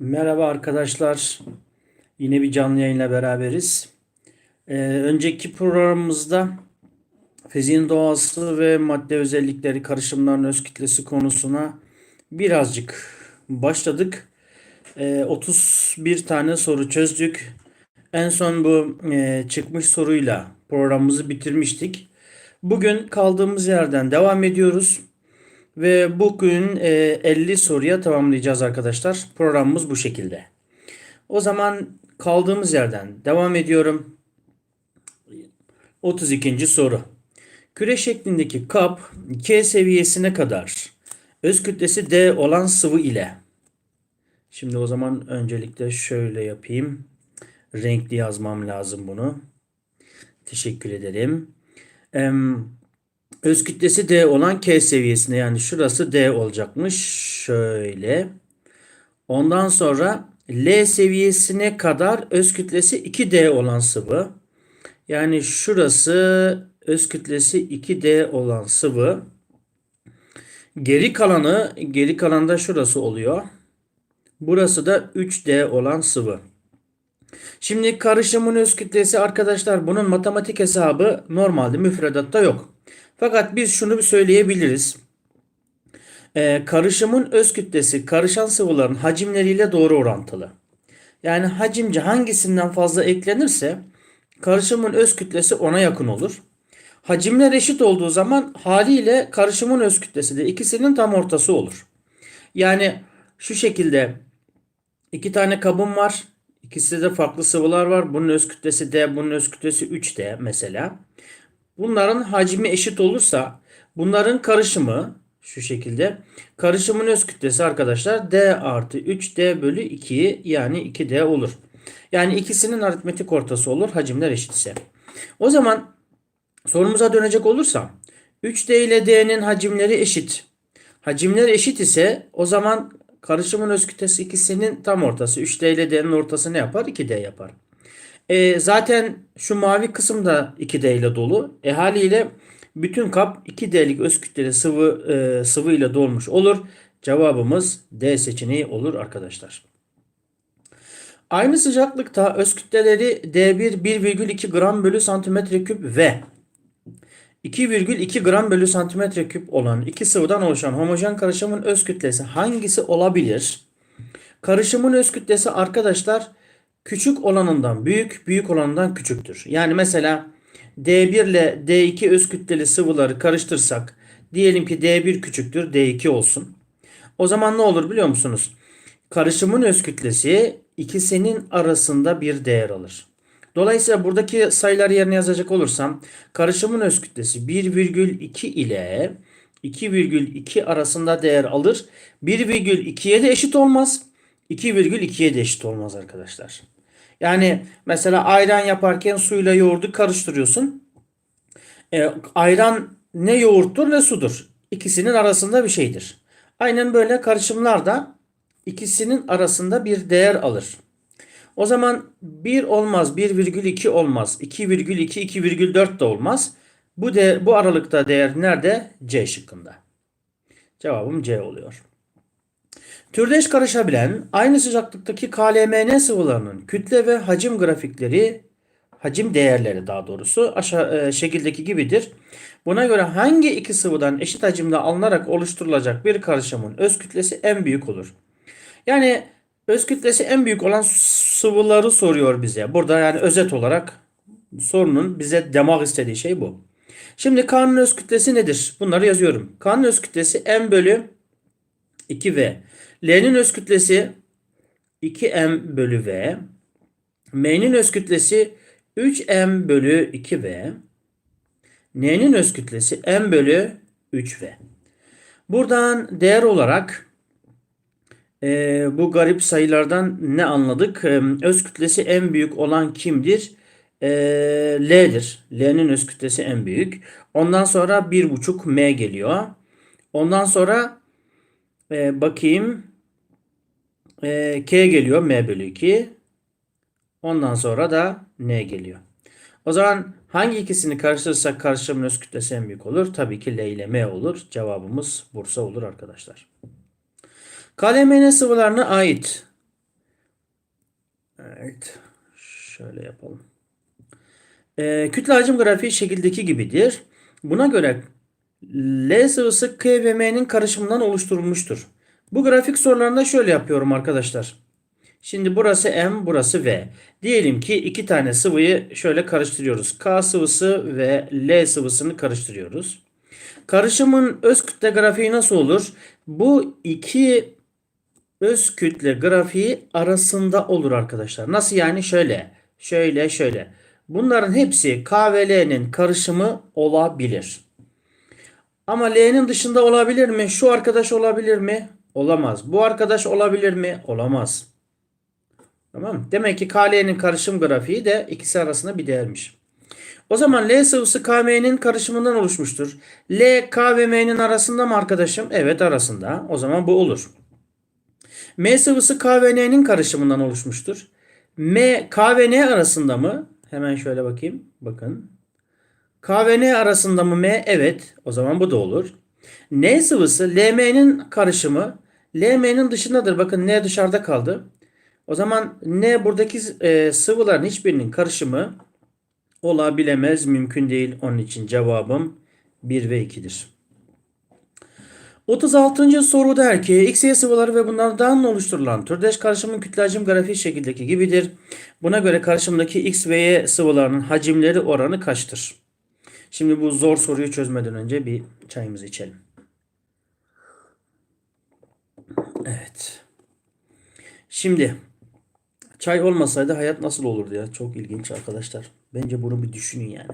Merhaba arkadaşlar. Yine bir canlı yayınla beraberiz. Ee, önceki programımızda fiziğin doğası ve madde özellikleri karışımların öz kütlesi konusuna birazcık başladık. Ee, 31 tane soru çözdük. En son bu e, çıkmış soruyla programımızı bitirmiştik. Bugün kaldığımız yerden devam ediyoruz. Ve bugün e, 50 soruya tamamlayacağız arkadaşlar. Programımız bu şekilde. O zaman kaldığımız yerden devam ediyorum. 32. soru. Küre şeklindeki kap K seviyesine kadar öz kütlesi D olan sıvı ile. Şimdi o zaman öncelikle şöyle yapayım. Renkli yazmam lazım bunu. Teşekkür ederim. Em, öz kütlesi D olan K seviyesine yani şurası D olacakmış. Şöyle. Ondan sonra L seviyesine kadar öz kütlesi 2D olan sıvı. Yani şurası öz kütlesi 2D olan sıvı. Geri kalanı, geri kalanda şurası oluyor. Burası da 3D olan sıvı. Şimdi karışımın öz kütlesi arkadaşlar bunun matematik hesabı normalde müfredatta yok. Fakat biz şunu bir söyleyebiliriz. Ee, karışımın öz kütlesi karışan sıvıların hacimleriyle doğru orantılı. Yani hacimce hangisinden fazla eklenirse karışımın öz kütlesi ona yakın olur. Hacimler eşit olduğu zaman haliyle karışımın öz kütlesi de ikisinin tam ortası olur. Yani şu şekilde iki tane kabım var. İkisi de farklı sıvılar var. Bunun öz kütlesi D, bunun öz kütlesi 3D mesela. Bunların hacmi eşit olursa bunların karışımı şu şekilde. Karışımın öz kütlesi arkadaşlar D artı 3D bölü 2 yani 2D olur. Yani ikisinin aritmetik ortası olur hacimler eşitse. O zaman sorumuza dönecek olursam 3D ile D'nin hacimleri eşit. Hacimler eşit ise o zaman karışımın öz kütlesi ikisinin tam ortası. 3D ile D'nin ortası ne yapar? 2D yapar. E, zaten şu mavi kısım da 2D ile dolu. E haliyle bütün kap 2D'lik öz kütleli sıvı e, sıvı ile dolmuş olur. Cevabımız D seçeneği olur arkadaşlar. Aynı sıcaklıkta öz kütleleri D1 1,2 gram bölü santimetre küp ve 2,2 gram bölü santimetre küp olan iki sıvıdan oluşan homojen karışımın öz kütlesi hangisi olabilir? Karışımın öz kütlesi arkadaşlar küçük olanından büyük, büyük olanından küçüktür. Yani mesela D1 ile D2 öz kütleli sıvıları karıştırsak diyelim ki D1 küçüktür D2 olsun. O zaman ne olur biliyor musunuz? Karışımın öz kütlesi ikisinin arasında bir değer alır. Dolayısıyla buradaki sayıları yerine yazacak olursam karışımın öz kütlesi 1,2 ile 2,2 arasında değer alır. 1,2'ye de eşit olmaz. 2,2'ye de eşit olmaz arkadaşlar. Yani mesela ayran yaparken suyla yoğurdu karıştırıyorsun. E, ayran ne yoğurttur ne sudur. İkisinin arasında bir şeydir. Aynen böyle karışımlar da ikisinin arasında bir değer alır. O zaman 1 olmaz, 1,2 olmaz, 2,2, 2,4 de olmaz. Bu de, bu aralıkta değer nerede? C şıkkında. Cevabım C oluyor. Türdeş karışabilen aynı sıcaklıktaki KLMN sıvılarının kütle ve hacim grafikleri, hacim değerleri daha doğrusu aşağı e, şekildeki gibidir. Buna göre hangi iki sıvıdan eşit hacimde alınarak oluşturulacak bir karışımın öz kütlesi en büyük olur? Yani öz kütlesi en büyük olan sıvıları soruyor bize. Burada yani özet olarak sorunun bize demak istediği şey bu. Şimdi K'nın öz kütlesi nedir? Bunları yazıyorum. K'nın öz kütlesi M bölü 2V. L'nin öz kütlesi 2M bölü V. M'nin öz kütlesi 3M bölü 2V. N'nin öz kütlesi M bölü 3V. Buradan değer olarak e, bu garip sayılardan ne anladık? E, öz kütlesi en büyük olan kimdir? E, L'dir. L'nin öz kütlesi en büyük. Ondan sonra 1,5 M geliyor. Ondan sonra e, bakayım e, K geliyor M bölü 2. Ondan sonra da N geliyor. O zaman hangi ikisini karıştırırsak karışımın öz kütlesi en büyük olur? Tabii ki L ile M olur. Cevabımız Bursa olur arkadaşlar. KLMN sıvılarına ait Evet. Şöyle yapalım. Ee, kütle hacim grafiği şekildeki gibidir. Buna göre L sıvısı K ve M'nin karışımından oluşturulmuştur. Bu grafik sorularında şöyle yapıyorum arkadaşlar. Şimdi burası M, burası V. Diyelim ki iki tane sıvıyı şöyle karıştırıyoruz. K sıvısı ve L sıvısını karıştırıyoruz. Karışımın öz kütle grafiği nasıl olur? Bu iki öz kütle grafiği arasında olur arkadaşlar. Nasıl yani? Şöyle, şöyle, şöyle. Bunların hepsi K ve L'nin karışımı olabilir. Ama L'nin dışında olabilir mi? Şu arkadaş olabilir mi? Olamaz. Bu arkadaş olabilir mi? Olamaz. Tamam mı? Demek ki KL'nin karışım grafiği de ikisi arasında bir değermiş. O zaman L sıvısı KM'nin karışımından oluşmuştur. L, K ve M'nin arasında mı arkadaşım? Evet arasında. O zaman bu olur. M sıvısı K ve N'nin karışımından oluşmuştur. M, K ve N arasında mı? Hemen şöyle bakayım. Bakın. K ve N arasında mı M? Evet. O zaman bu da olur. N sıvısı LM'nin karışımı LM'nin dışındadır. Bakın N dışarıda kaldı. O zaman N buradaki e, sıvıların hiçbirinin karışımı olabilemez. Mümkün değil. Onun için cevabım 1 ve 2'dir. 36. soru der ki X, Y sıvıları ve bunlardan oluşturulan türdeş karışımın kütle hacim grafiği şekildeki gibidir. Buna göre karışımdaki X ve Y sıvılarının hacimleri oranı kaçtır? Şimdi bu zor soruyu çözmeden önce bir çayımızı içelim. Evet. Şimdi çay olmasaydı hayat nasıl olurdu ya? Çok ilginç arkadaşlar. Bence bunu bir düşünün yani.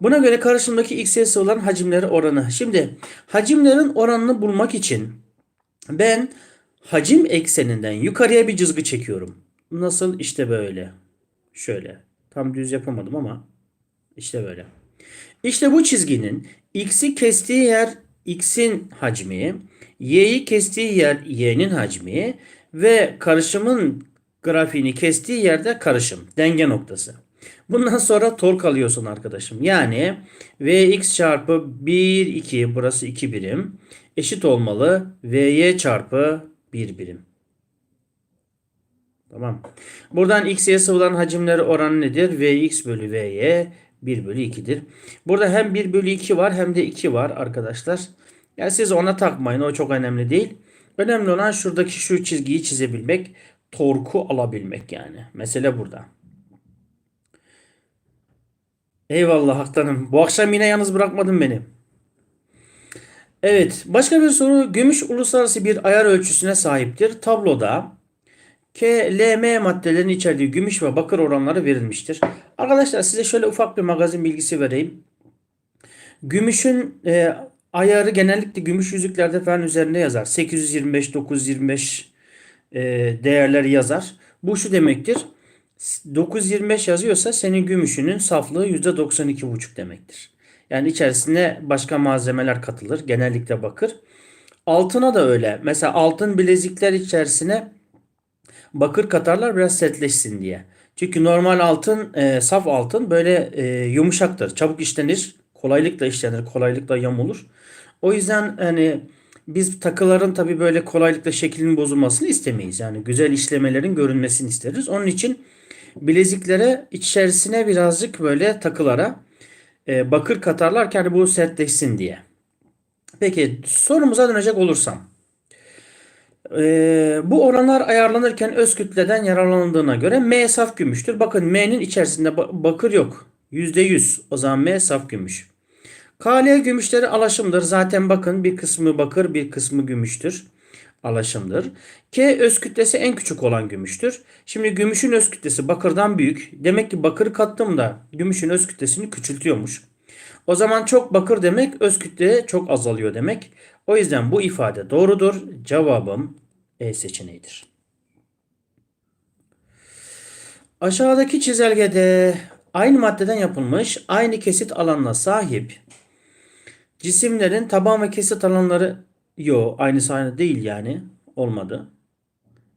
Buna göre karışımdaki X, Y sıvıların hacimleri oranı. Şimdi hacimlerin oranını bulmak için ben hacim ekseninden yukarıya bir çizgi çekiyorum. Nasıl? İşte böyle. Şöyle. Tam düz yapamadım ama işte böyle. İşte bu çizginin x'i kestiği yer x'in hacmi, y'yi kestiği yer y'nin hacmi ve karışımın grafiğini kestiği yerde karışım, denge noktası. Bundan sonra tork alıyorsun arkadaşım. Yani Vx çarpı 1, 2 burası 2 birim eşit olmalı Vy çarpı 1 birim. Tamam. Buradan x, y sıvıların hacimleri oranı nedir? Vx bölü Vy 1 bölü 2'dir. Burada hem 1 bölü 2 var hem de 2 var arkadaşlar. Yani siz ona takmayın. O çok önemli değil. Önemli olan şuradaki şu çizgiyi çizebilmek. Torku alabilmek yani. Mesele burada. Eyvallah Haktanım. Bu akşam yine yalnız bırakmadın beni. Evet. Başka bir soru. Gümüş uluslararası bir ayar ölçüsüne sahiptir. Tabloda K, L, M içerdiği gümüş ve bakır oranları verilmiştir. Arkadaşlar size şöyle ufak bir magazin bilgisi vereyim. Gümüşün e, ayarı genellikle gümüş yüzüklerde falan üzerinde yazar. 825, 925 e, değerleri yazar. Bu şu demektir. 925 yazıyorsa senin gümüşünün saflığı %92,5 demektir. Yani içerisine başka malzemeler katılır. Genellikle bakır. Altına da öyle. Mesela altın bilezikler içerisine bakır katarlar biraz sertleşsin diye. Çünkü normal altın, e, saf altın böyle e, yumuşaktır. Çabuk işlenir. Kolaylıkla işlenir. Kolaylıkla yamulur. O yüzden hani biz takıların tabi böyle kolaylıkla şeklinin bozulmasını istemeyiz. Yani güzel işlemelerin görünmesini isteriz. Onun için bileziklere içerisine birazcık böyle takılara e, bakır katarlar ki hani bu sertleşsin diye. Peki sorumuza dönecek olursam. E, bu oranlar ayarlanırken öz kütleden yararlanıldığına göre M saf gümüştür. Bakın M'nin içerisinde bakır yok. %100. O zaman M saf gümüş. KL gümüşleri alaşımdır. Zaten bakın bir kısmı bakır bir kısmı gümüştür. Alaşımdır. K öz kütlesi en küçük olan gümüştür. Şimdi gümüşün öz kütlesi bakırdan büyük. Demek ki bakır kattığımda gümüşün öz kütlesini küçültüyormuş. O zaman çok bakır demek öz kütle çok azalıyor demek. O yüzden bu ifade doğrudur. Cevabım E seçeneğidir. Aşağıdaki çizelgede aynı maddeden yapılmış aynı kesit alanına sahip cisimlerin taban ve kesit alanları yo aynı değil yani olmadı.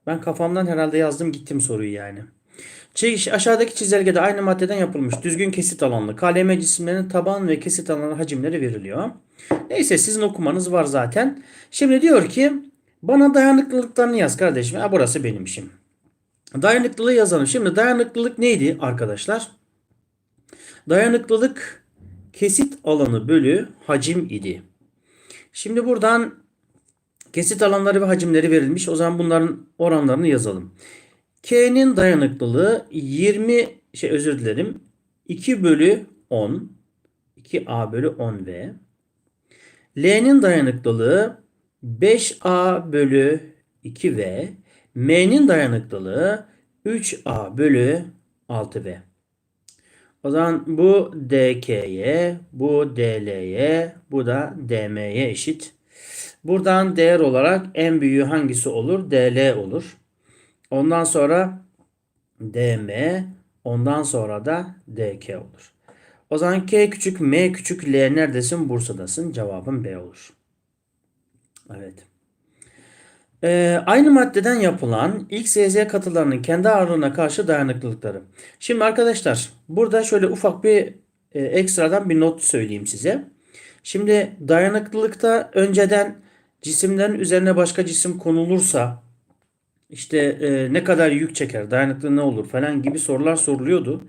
Ben kafamdan herhalde yazdım gittim soruyu yani. Çekiş aşağıdaki çizelgede aynı maddeden yapılmış düzgün kesit alanlı KLM cisimlerinin taban ve kesit alanı hacimleri veriliyor. Neyse sizin okumanız var zaten. Şimdi diyor ki bana dayanıklılıklarını yaz kardeşim. Ha, burası benim işim. Dayanıklılığı yazalım. Şimdi dayanıklılık neydi arkadaşlar? Dayanıklılık kesit alanı bölü hacim idi. Şimdi buradan kesit alanları ve hacimleri verilmiş. O zaman bunların oranlarını yazalım. K'nin dayanıklılığı 20 şey özür dilerim. 2 bölü 10. 2A bölü 10V. L'nin dayanıklılığı 5A bölü 2V. M'nin dayanıklılığı 3A bölü 6V. O zaman bu DK'ye, bu DL'ye, bu da DM'ye eşit. Buradan değer olarak en büyüğü hangisi olur? DL olur. Ondan sonra DM, ondan sonra da DK olur. O zaman K küçük, M küçük, L neredesin? Bursa'dasın. Cevabın B olur. Evet. Ee, aynı maddeden yapılan X, Y, Z katılarının kendi ağırlığına karşı dayanıklılıkları. Şimdi arkadaşlar burada şöyle ufak bir e, ekstradan bir not söyleyeyim size. Şimdi dayanıklılıkta önceden cisimlerin üzerine başka cisim konulursa işte e, ne kadar yük çeker, dayanıklı ne olur falan gibi sorular soruluyordu.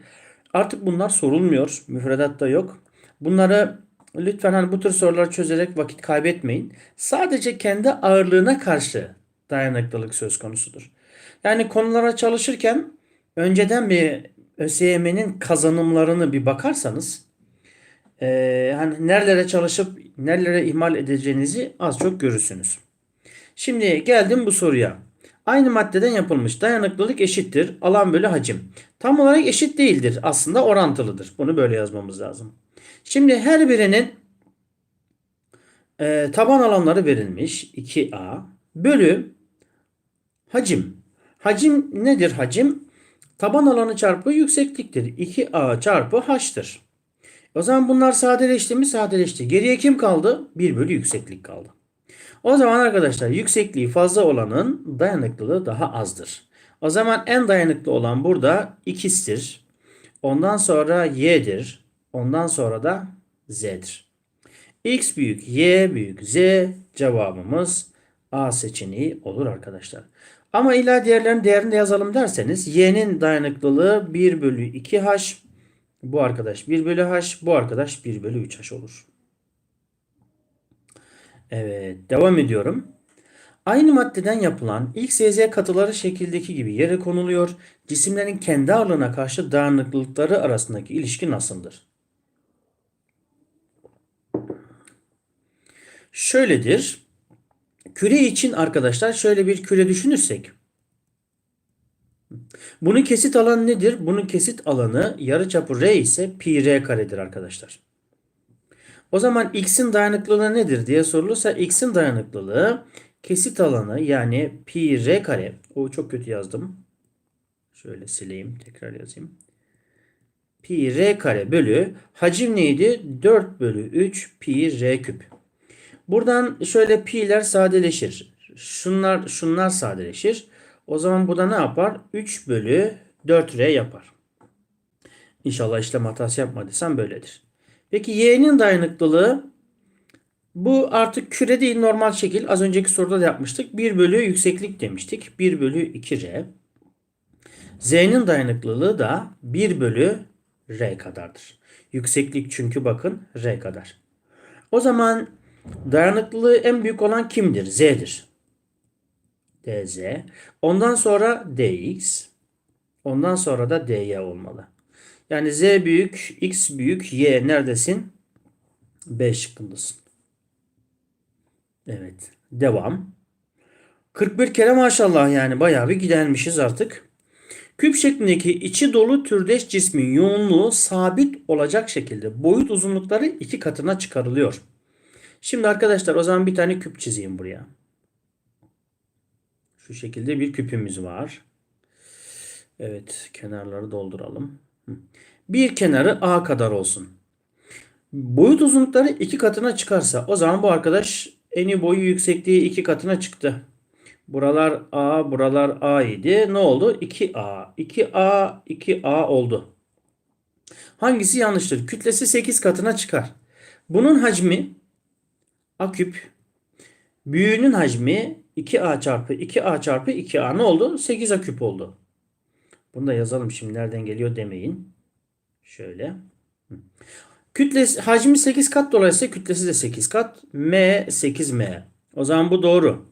Artık bunlar sorulmuyor. Müfredatta yok. Bunları lütfen hani bu tür soruları çözerek vakit kaybetmeyin. Sadece kendi ağırlığına karşı dayanıklılık söz konusudur. Yani konulara çalışırken önceden bir ÖSYM'nin kazanımlarını bir bakarsanız e, hani nerelere çalışıp nerelere ihmal edeceğinizi az çok görürsünüz. Şimdi geldim bu soruya. Aynı maddeden yapılmış dayanıklılık eşittir alan bölü hacim. Tam olarak eşit değildir. Aslında orantılıdır. Bunu böyle yazmamız lazım. Şimdi her birinin e, taban alanları verilmiş. 2A bölü hacim. Hacim nedir hacim? Taban alanı çarpı yüksekliktir. 2A çarpı h'tır. O zaman bunlar sadeleşti mi? Sadeleşti. Geriye kim kaldı? 1 bölü yükseklik kaldı. O zaman arkadaşlar yüksekliği fazla olanın dayanıklılığı daha azdır. O zaman en dayanıklı olan burada x'tir. Ondan sonra y'dir. Ondan sonra da z'dir. x büyük, y büyük, z cevabımız A seçeneği olur arkadaşlar. Ama illa diğerlerin değerini de yazalım derseniz y'nin dayanıklılığı 1 bölü 2h bu arkadaş 1 bölü h bu arkadaş 1 bölü 3h olur. Evet devam ediyorum. Aynı maddeden yapılan X, Y, Z katıları şekildeki gibi yere konuluyor. Cisimlerin kendi ağırlığına karşı dayanıklılıkları arasındaki ilişki nasıldır? Şöyledir. Küre için arkadaşlar şöyle bir küre düşünürsek. Bunun kesit alanı nedir? Bunun kesit alanı yarıçapı R ise pi R karedir arkadaşlar. O zaman x'in dayanıklılığı nedir diye sorulursa x'in dayanıklılığı kesit alanı yani pi r kare. O çok kötü yazdım. Şöyle sileyim tekrar yazayım. Pi r kare bölü hacim neydi? 4 bölü 3 pi r küp. Buradan şöyle pi'ler sadeleşir. Şunlar şunlar sadeleşir. O zaman bu da ne yapar? 3 bölü 4r yapar. İnşallah işlem hatası yapmadıysam böyledir. Peki y'nin dayanıklılığı bu artık küre değil normal şekil. Az önceki soruda da yapmıştık. 1 bölü yükseklik demiştik. 1 bölü 2r. Z'nin dayanıklılığı da 1 bölü r kadardır. Yükseklik çünkü bakın r kadar. O zaman dayanıklılığı en büyük olan kimdir? Z'dir. dz. Ondan sonra dx. Ondan sonra da dy olmalı. Yani z büyük, x büyük, y neredesin? B şıkkındasın. Evet. Devam. 41 kere maşallah yani bayağı bir gidermişiz artık. Küp şeklindeki içi dolu türdeş cismin yoğunluğu sabit olacak şekilde boyut uzunlukları iki katına çıkarılıyor. Şimdi arkadaşlar o zaman bir tane küp çizeyim buraya. Şu şekilde bir küpümüz var. Evet kenarları dolduralım. Bir kenarı A kadar olsun. Boyut uzunlukları iki katına çıkarsa o zaman bu arkadaş eni boyu yüksekliği iki katına çıktı. Buralar A, buralar A idi. Ne oldu? 2A. 2A, 2A oldu. Hangisi yanlıştır? Kütlesi 8 katına çıkar. Bunun hacmi A küp. Büyüğünün hacmi 2A çarpı 2A çarpı 2A ne oldu? 8A küp oldu. Bunu da yazalım şimdi nereden geliyor demeyin. Şöyle. Kütlesi, hacmi 8 kat dolayısıyla kütlesi de 8 kat. M 8M. O zaman bu doğru.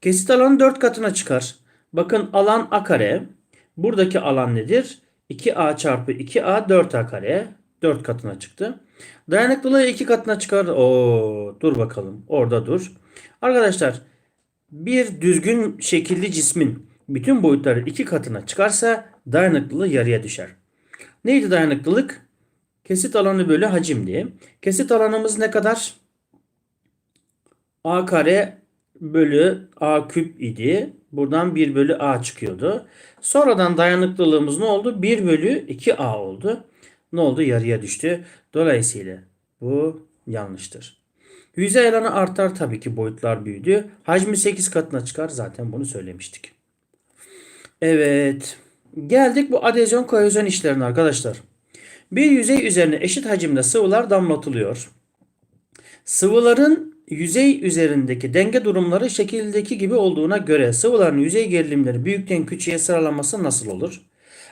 Kesit alanı 4 katına çıkar. Bakın alan A kare. Buradaki alan nedir? 2A çarpı 2A 4A kare. 4 katına çıktı. Dayanıklılığı 2 katına çıkar. Oo, dur bakalım. Orada dur. Arkadaşlar bir düzgün şekilli cismin bütün boyutları 2 katına çıkarsa dayanıklılığı yarıya düşer. Neydi dayanıklılık? Kesit alanı bölü hacimdi. Kesit alanımız ne kadar? A kare bölü A küp idi. Buradan 1 bölü A çıkıyordu. Sonradan dayanıklılığımız ne oldu? 1 bölü 2A oldu. Ne oldu? Yarıya düştü. Dolayısıyla bu yanlıştır. Yüzey alanı artar tabii ki boyutlar büyüdü. Hacmi 8 katına çıkar. Zaten bunu söylemiştik. Evet. Geldik bu adezyon kohezyon işlerine arkadaşlar. Bir yüzey üzerine eşit hacimde sıvılar damlatılıyor. Sıvıların yüzey üzerindeki denge durumları şekildeki gibi olduğuna göre sıvıların yüzey gerilimleri büyükten küçüğe sıralaması nasıl olur?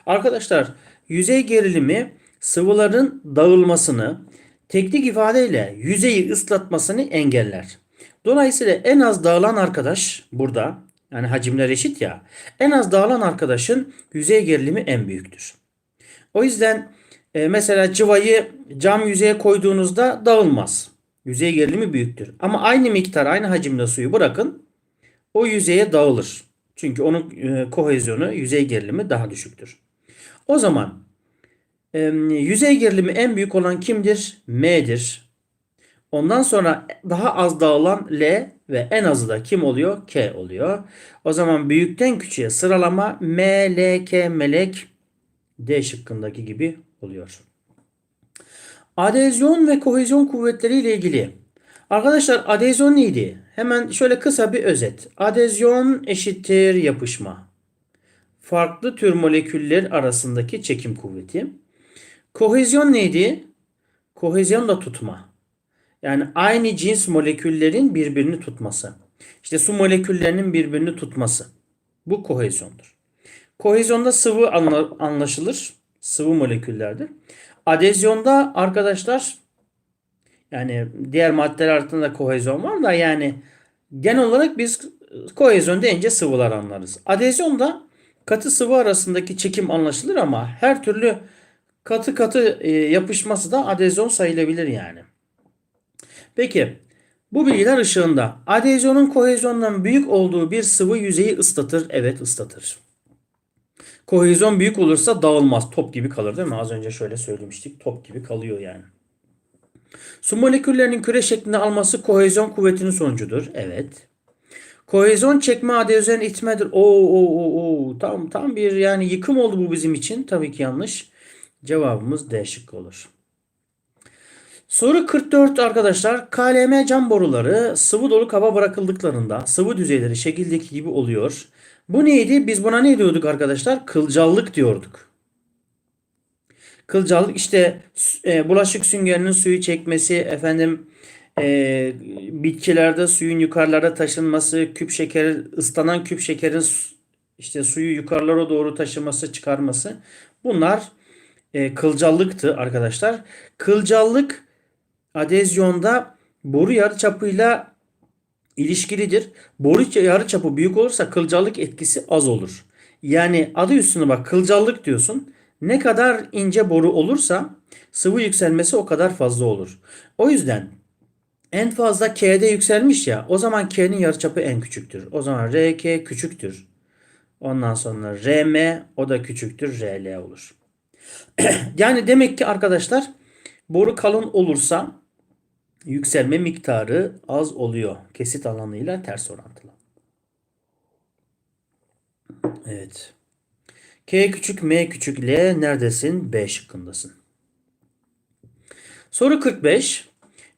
Arkadaşlar yüzey gerilimi sıvıların dağılmasını teknik ifadeyle yüzeyi ıslatmasını engeller. Dolayısıyla en az dağılan arkadaş burada yani hacimler eşit ya en az dağılan arkadaşın yüzey gerilimi en büyüktür. O yüzden e, mesela cıvayı cam yüzeye koyduğunuzda dağılmaz. Yüzey gerilimi büyüktür. Ama aynı miktar, aynı hacimde suyu bırakın. O yüzeye dağılır. Çünkü onun e, kohezyonu, yüzey gerilimi daha düşüktür. O zaman e, yüzey gerilimi en büyük olan kimdir? M'dir. Ondan sonra daha az dağılan L ve en azı da kim oluyor? K oluyor. O zaman büyükten küçüğe sıralama M, L, K, melek D şıkkındaki gibi oluyor. Adezyon ve kohezyon kuvvetleri ile ilgili. Arkadaşlar adezyon neydi? Hemen şöyle kısa bir özet. Adezyon eşittir yapışma. Farklı tür moleküller arasındaki çekim kuvveti. Kohezyon neydi? Kohezyon da tutma. Yani aynı cins moleküllerin birbirini tutması. İşte su moleküllerinin birbirini tutması. Bu kohezyondur. Kohezyonda sıvı anlaşılır. Sıvı moleküllerdir. Adezyonda arkadaşlar yani diğer maddeler arasında kohezyon var da yani genel olarak biz kohezyon deyince sıvılar anlarız. Adezyonda katı sıvı arasındaki çekim anlaşılır ama her türlü katı katı e, yapışması da adezyon sayılabilir yani. Peki bu bilgiler ışığında adezyonun kohezyondan büyük olduğu bir sıvı yüzeyi ıslatır. Evet ıslatır. Kohezyon büyük olursa dağılmaz. Top gibi kalır değil mi? Az önce şöyle söylemiştik. Top gibi kalıyor yani. Su moleküllerinin küre şeklinde alması kohezyon kuvvetinin sonucudur. Evet. Kohezyon çekme adezyon itmedir. Oo, oo, oo, oo. Tam, tam bir yani yıkım oldu bu bizim için. Tabii ki yanlış. Cevabımız D şıkkı olur. Soru 44 arkadaşlar. KLM cam boruları sıvı dolu kaba bırakıldıklarında sıvı düzeyleri şekildeki gibi oluyor. Bu neydi? Biz buna ne diyorduk arkadaşlar? Kılcallık diyorduk. Kılcallık işte e, bulaşık süngerinin suyu çekmesi, efendim e, bitkilerde suyun yukarılara taşınması, küp şekeri ıslanan küp şekerin işte suyu yukarılara doğru taşıması, çıkarması. Bunlar e, kılcallıktı arkadaşlar. Kılcallık adezyonda boru yarıçapıyla ilişkilidir. Boru yarıçapı büyük olursa kılcallık etkisi az olur. Yani adı üstüne bak kılcallık diyorsun. Ne kadar ince boru olursa sıvı yükselmesi o kadar fazla olur. O yüzden en fazla K'de yükselmiş ya o zaman K'nin yarıçapı en küçüktür. O zaman RK küçüktür. Ondan sonra RM o da küçüktür. RL olur. yani demek ki arkadaşlar boru kalın olursa yükselme miktarı az oluyor. Kesit alanıyla ters orantılı. Evet. K küçük M küçük L neredesin? B şıkkındasın. Soru 45.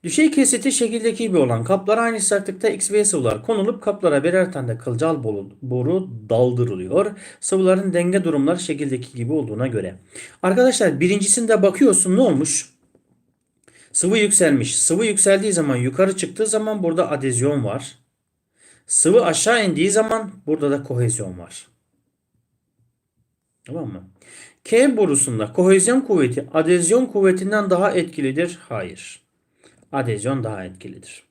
Düşey kesiti şekildeki gibi olan kaplara aynı sertlikte X ve sıvılar konulup kaplara birer tane kılcal boru daldırılıyor. Sıvıların denge durumları şekildeki gibi olduğuna göre. Arkadaşlar birincisinde bakıyorsun ne olmuş? Sıvı yükselmiş. Sıvı yükseldiği zaman yukarı çıktığı zaman burada adezyon var. Sıvı aşağı indiği zaman burada da kohezyon var. Tamam mı? K borusunda kohezyon kuvveti adezyon kuvvetinden daha etkilidir. Hayır. Adezyon daha etkilidir.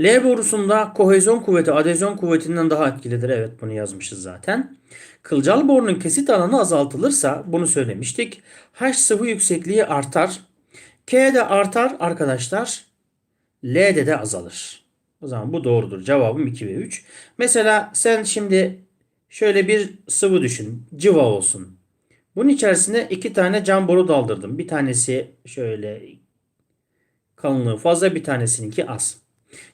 L borusunda kohezyon kuvveti adezyon kuvvetinden daha etkilidir. Evet bunu yazmışız zaten. Kılcal borunun kesit alanı azaltılırsa bunu söylemiştik. H sıvı yüksekliği artar. K de artar arkadaşlar. L'de de azalır. O zaman bu doğrudur. Cevabım 2 ve 3. Mesela sen şimdi şöyle bir sıvı düşün. Civa olsun. Bunun içerisine iki tane cam boru daldırdım. Bir tanesi şöyle kalınlığı fazla bir tanesininki az.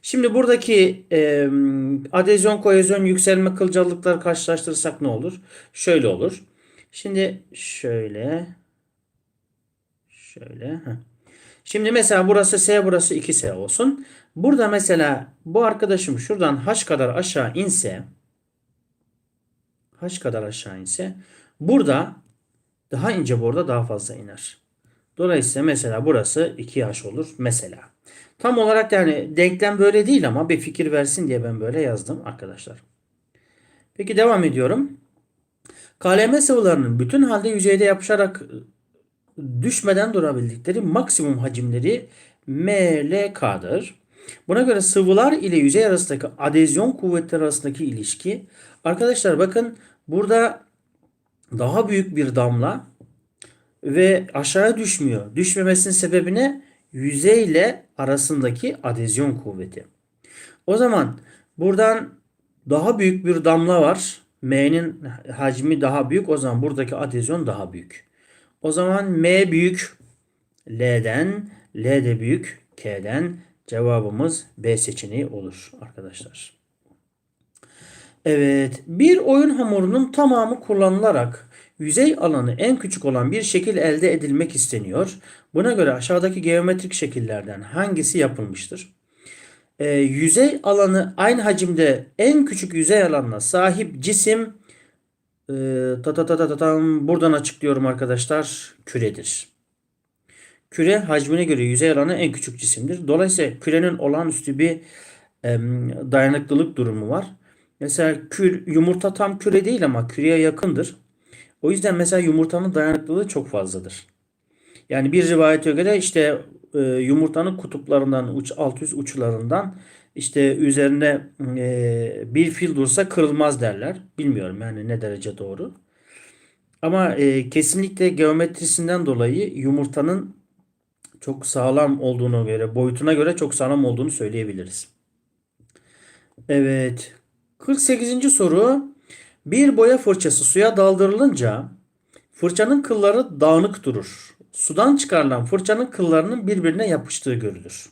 Şimdi buradaki e, adezyon kohezyon yükselme kılcallıkları karşılaştırırsak ne olur? Şöyle olur. Şimdi şöyle şöyle heh. Şimdi mesela burası S burası 2S olsun. Burada mesela bu arkadaşım şuradan H kadar aşağı inse H kadar aşağı inse burada daha ince borda daha fazla iner. Dolayısıyla mesela burası 2H olur mesela. Tam olarak yani denklem böyle değil ama bir fikir versin diye ben böyle yazdım arkadaşlar. Peki devam ediyorum. KLM sıvılarının bütün halde yüzeyde yapışarak düşmeden durabildikleri maksimum hacimleri MLK'dır. Buna göre sıvılar ile yüzey arasındaki adezyon kuvvetleri arasındaki ilişki. Arkadaşlar bakın burada daha büyük bir damla ve aşağıya düşmüyor. Düşmemesinin sebebi ne? Yüzeyle arasındaki adezyon kuvveti. O zaman buradan daha büyük bir damla var. M'nin hacmi daha büyük. O zaman buradaki adezyon daha büyük. O zaman M büyük L'den, L de büyük K'den cevabımız B seçeneği olur arkadaşlar. Evet, bir oyun hamurunun tamamı kullanılarak yüzey alanı en küçük olan bir şekil elde edilmek isteniyor. Buna göre aşağıdaki geometrik şekillerden hangisi yapılmıştır? Ee, yüzey alanı aynı hacimde en küçük yüzey alanına sahip cisim e, ta ta ta ta ta tam buradan açıklıyorum arkadaşlar küredir. Küre hacmine göre yüzey alanı en küçük cisimdir. Dolayısıyla kürenin olağanüstü bir e, dayanıklılık durumu var. Mesela kür, yumurta tam küre değil ama küreye yakındır. O yüzden mesela yumurtanın dayanıklılığı çok fazladır. Yani bir rivayete göre işte e, yumurtanın kutuplarından uç alt üst uçlarından işte üzerine e, bir fil dursa kırılmaz derler. Bilmiyorum yani ne derece doğru. Ama e, kesinlikle geometrisinden dolayı yumurtanın çok sağlam olduğunu göre, boyutuna göre çok sağlam olduğunu söyleyebiliriz. Evet. 48. soru. Bir boya fırçası suya daldırılınca fırçanın kılları dağınık durur. Sudan çıkarılan fırçanın kıllarının birbirine yapıştığı görülür.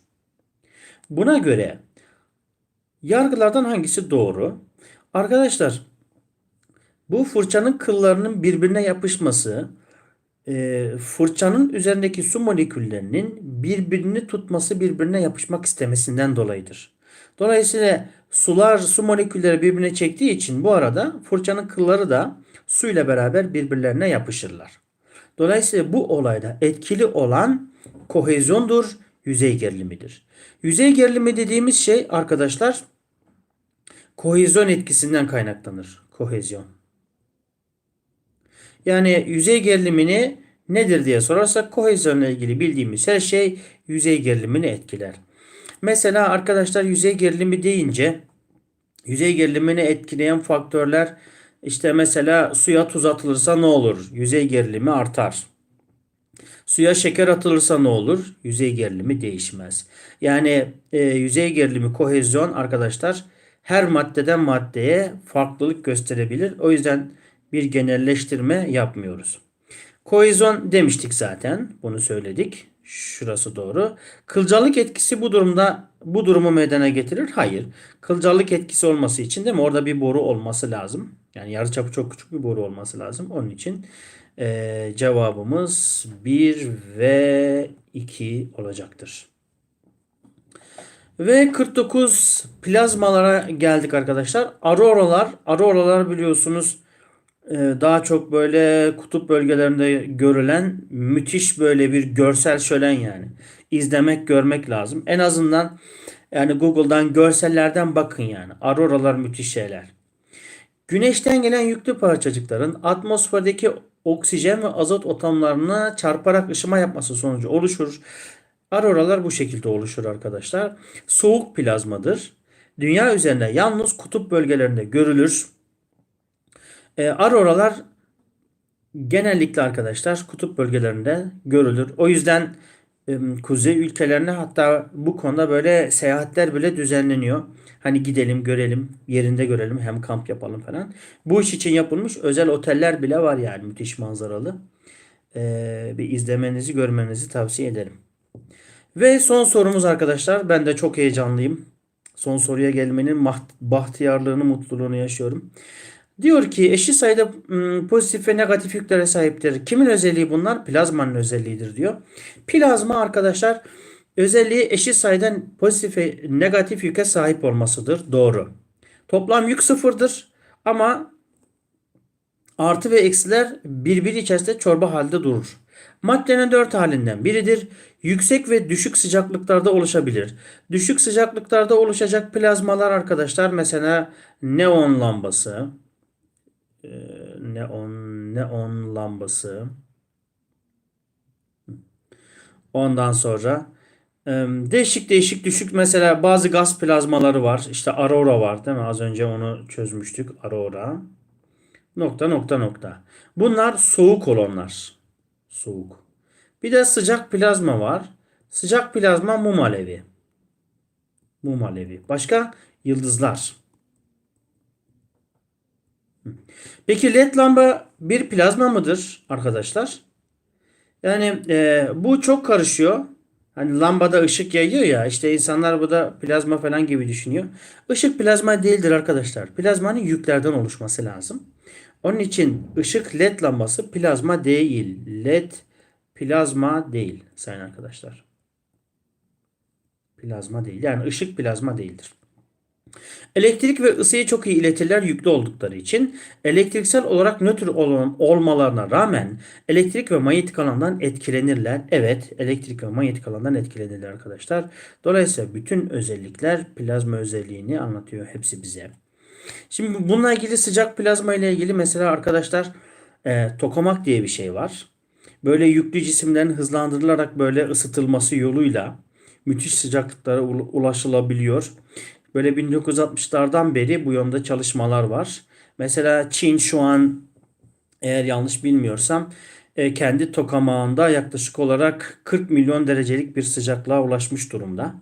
Buna göre yargılardan hangisi doğru? Arkadaşlar bu fırçanın kıllarının birbirine yapışması e, fırçanın üzerindeki su moleküllerinin birbirini tutması birbirine yapışmak istemesinden dolayıdır. Dolayısıyla sular su molekülleri birbirine çektiği için bu arada fırçanın kılları da su ile beraber birbirlerine yapışırlar. Dolayısıyla bu olayda etkili olan kohezyondur, yüzey gerilimidir. Yüzey gerilimi dediğimiz şey arkadaşlar kohezyon etkisinden kaynaklanır. Kohezyon. Yani yüzey gerilimini nedir diye sorarsak kohezyonla ilgili bildiğimiz her şey yüzey gerilimini etkiler. Mesela arkadaşlar yüzey gerilimi deyince yüzey gerilimini etkileyen faktörler işte mesela suya tuz atılırsa ne olur? Yüzey gerilimi artar. Suya şeker atılırsa ne olur? Yüzey gerilimi değişmez. Yani e, yüzey gerilimi kohezyon arkadaşlar her maddeden maddeye farklılık gösterebilir. O yüzden bir genelleştirme yapmıyoruz. Kohezyon demiştik zaten. Bunu söyledik. Şurası doğru. Kılcallık etkisi bu durumda bu durumu meydana getirir. Hayır. Kılcallık etkisi olması için de mi orada bir boru olması lazım. Yani yarıçapı çok küçük bir boru olması lazım. Onun için e, cevabımız 1 ve 2 olacaktır. Ve 49 plazmalara geldik arkadaşlar. Auroralar, auroralar biliyorsunuz e, daha çok böyle kutup bölgelerinde görülen müthiş böyle bir görsel şölen yani. İzlemek, görmek lazım. En azından yani Google'dan görsellerden bakın yani. Auroralar müthiş şeyler. Güneşten gelen yüklü parçacıkların atmosferdeki oksijen ve azot atomlarına çarparak ışıma yapması sonucu oluşur. Auroralar bu şekilde oluşur arkadaşlar. Soğuk plazmadır. Dünya üzerinde yalnız kutup bölgelerinde görülür. E, auroralar genellikle arkadaşlar kutup bölgelerinde görülür. O yüzden e, kuzey ülkelerine hatta bu konuda böyle seyahatler bile düzenleniyor. Hani gidelim görelim yerinde görelim hem kamp yapalım falan. Bu iş için yapılmış özel oteller bile var yani müthiş manzaralı. E, bir izlemenizi görmenizi tavsiye ederim. Ve son sorumuz arkadaşlar. Ben de çok heyecanlıyım. Son soruya gelmenin bahtiyarlığını, mutluluğunu yaşıyorum. Diyor ki eşit sayıda ım, pozitif ve negatif yüklere sahiptir. Kimin özelliği bunlar? Plazmanın özelliğidir diyor. Plazma arkadaşlar özelliği eşit sayıda pozitif ve negatif yüke sahip olmasıdır. Doğru. Toplam yük sıfırdır ama artı ve eksiler birbiri içerisinde çorba halde durur. Maddenin dört halinden biridir. Yüksek ve düşük sıcaklıklarda oluşabilir. Düşük sıcaklıklarda oluşacak plazmalar arkadaşlar mesela neon lambası, e, neon neon lambası. Ondan sonra değişik değişik düşük mesela bazı gaz plazmaları var. İşte aurora var değil mi? Az önce onu çözmüştük. Aurora. Nokta nokta nokta. Bunlar soğuk olanlar. Soğuk. Bir de sıcak plazma var. Sıcak plazma mum alevi. Mum alevi. Başka? Yıldızlar. Peki led lamba bir plazma mıdır arkadaşlar? Yani e, bu çok karışıyor. Hani lambada ışık yayıyor ya işte insanlar bu da plazma falan gibi düşünüyor. Işık plazma değildir arkadaşlar. Plazmanın yüklerden oluşması lazım. Onun için ışık led lambası plazma değil. Led plazma değil sayın arkadaşlar. Plazma değil. Yani ışık plazma değildir. Elektrik ve ısıyı çok iyi iletirler yüklü oldukları için elektriksel olarak nötr olmalarına rağmen elektrik ve manyetik alandan etkilenirler. Evet, elektrik ve manyetik alandan etkilenirler arkadaşlar. Dolayısıyla bütün özellikler plazma özelliğini anlatıyor hepsi bize. Şimdi bununla ilgili sıcak plazma ile ilgili mesela arkadaşlar e, tokamak diye bir şey var. Böyle yüklü cisimlerin hızlandırılarak böyle ısıtılması yoluyla müthiş sıcaklıklara ul- ulaşılabiliyor. Böyle 1960'lardan beri bu yönde çalışmalar var. Mesela Çin şu an eğer yanlış bilmiyorsam e, kendi tokamağında yaklaşık olarak 40 milyon derecelik bir sıcaklığa ulaşmış durumda.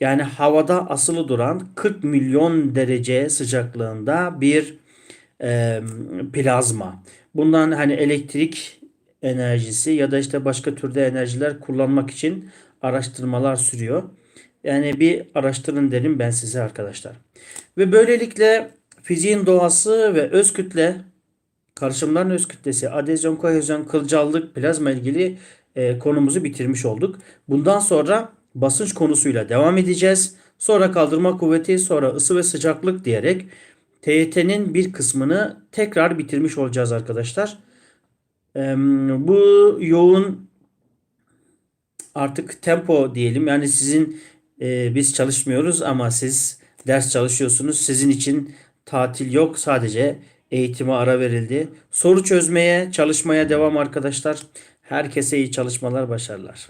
Yani havada asılı duran 40 milyon derece sıcaklığında bir e, plazma. Bundan hani elektrik enerjisi ya da işte başka türde enerjiler kullanmak için araştırmalar sürüyor. Yani bir araştırın derim ben size arkadaşlar. Ve böylelikle fiziğin doğası ve öz kütle karışımların öz kütlesi, adezyon, kohezyon, kılcallık, plazma ilgili e, konumuzu bitirmiş olduk. Bundan sonra basınç konusuyla devam edeceğiz. Sonra kaldırma kuvveti, sonra ısı ve sıcaklık diyerek TYT'nin bir kısmını tekrar bitirmiş olacağız arkadaşlar. Bu yoğun artık tempo diyelim. Yani sizin e, biz çalışmıyoruz ama siz ders çalışıyorsunuz. Sizin için tatil yok. Sadece eğitime ara verildi. Soru çözmeye, çalışmaya devam arkadaşlar. Herkese iyi çalışmalar, başarılar.